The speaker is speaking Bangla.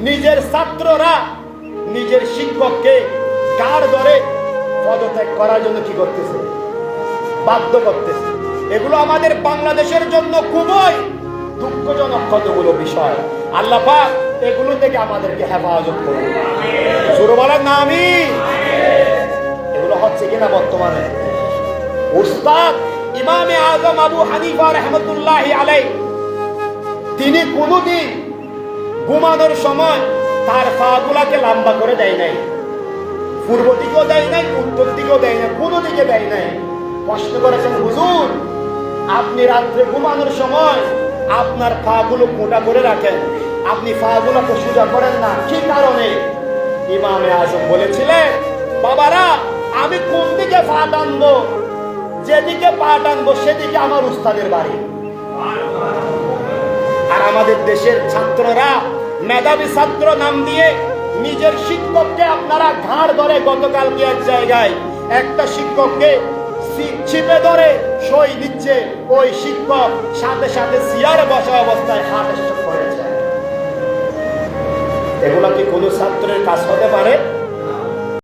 নিজের ছাত্ররা নিজের শিক্ষককে কার ধরে পদত্যাগ করার জন্য কি করতেছে? বাধ্য করতেছে। এগুলো আমাদের বাংলাদেশের জন্য খুবই দুঃখজনক কতগুলো বিষয়। আল্লাহ এগুলো থেকে আমাদেরকে হেফাজত করুন। শুরু বলেন না আমি এগুলো হচ্ছে কিনা বর্তমানে? উস্তাদ ইমামে আজম আবু হানিফা রহমতুল্লাহ আলাই তিনি কোনোদিন ঘুমানোর সময় তার পা গুলাকে লম্বা করে দেয় নাই। পূর্ব দিকেও দেয় নাই, উত্তর দিকেও দেয় নাই, কোনো দিকে দেয় নাই। প্রশ্ন করেছেন, হুজুর, আপনি রাত্রে ঘুমানোর সময় আপনার পা গুলো মোটা করে রাখেন। আপনি পা গুলোকে সোজা করেন না। কি কারণে? ইমামে আজম বলেছিলেন, বাবারা, আমি কোন দিকে পা টানবো? যেদিকে পা টানবো, সেদিকে আমার উস্তাদের বাড়ি। আর আমাদের দেশের ছাত্ররা মেধাবী ছাত্র নাম দিয়ে নিজের শিক্ষককে আপনারা ঘাড় ধরে গতকালকে এক জায়গায় একটা শিক্ষককে ছিপে ধরে সই দিচ্ছে। ওই শিক্ষক সাথে সাথে সিয়ারে বসা অবস্থায় হাত করেছে। এগুলো কি কোনো ছাত্রের কাজ হতে পারে?